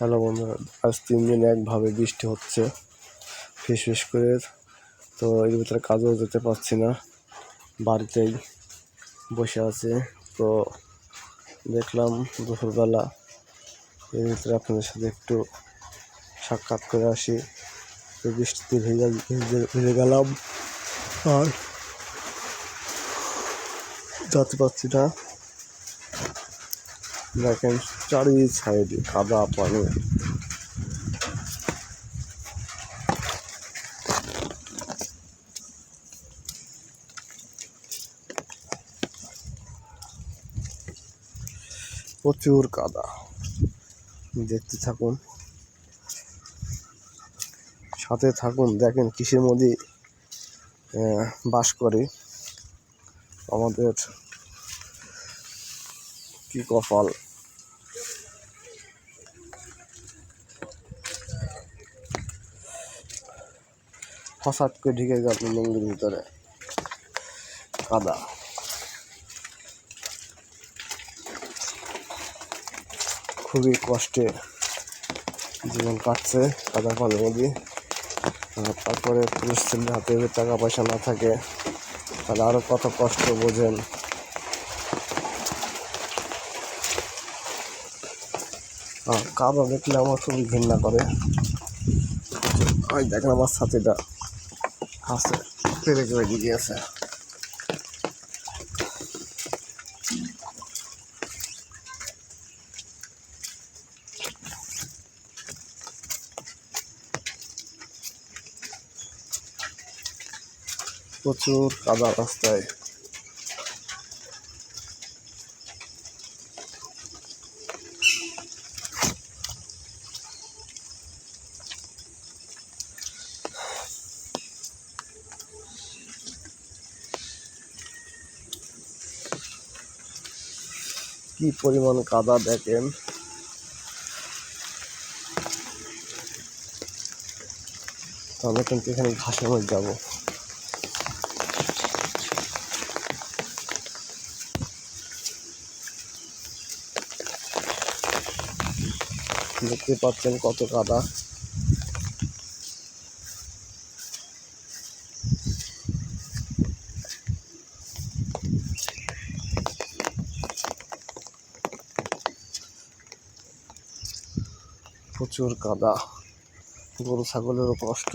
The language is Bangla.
হ্যালো বন্ধুরা আজ তিন দিন একভাবে বৃষ্টি হচ্ছে, ফিস ফিস করে। তো এর ভিতরে কাজেও যেতে পারছি না, বাড়িতেই বসে আছে। তো দেখলাম দুপুরবেলা এর ভিতরে আপনাদের সাথে একটু সাক্ষাৎ করে আসি। তো বৃষ্টিতে ভেজে ভিজে গেলাম, আর যেতে পারছি না। দেখেন চারি সাইডে কাদা, পানি। প্রচুর কাদা। দেখতে থাকুন। সাথে থাকুন, দেখেন কিসের মধ্যে বাস করে। আমাদের কি কপাল? হঠাৎ করে ঢেকে গেল লুঙ্গির ভিতরে। কাদা। খুবই কষ্টে জীবন কাটছে কাদা পানির মধ্যে। তারপরে ছেলের হাতে টাকা পয়সা না থাকে, তাহলে আরও কত কষ্ট বোঝেন। কাদা দেখলে আমার খুবই ঘৃণা করে। ওই দেখেন আমার সাথীটা হাসে পেরে করে গিয়েছে প্রচুর কাদা রাস্তায়। কি পরিমাণ কাদা দেখেন। আমরা কিন্তু এখানে ঘাসের মধ্যে যাব। দেখতে পাচ্ছেন কত কাদা। প্রচুর কাদা গরু ছাগলেরও কষ্ট।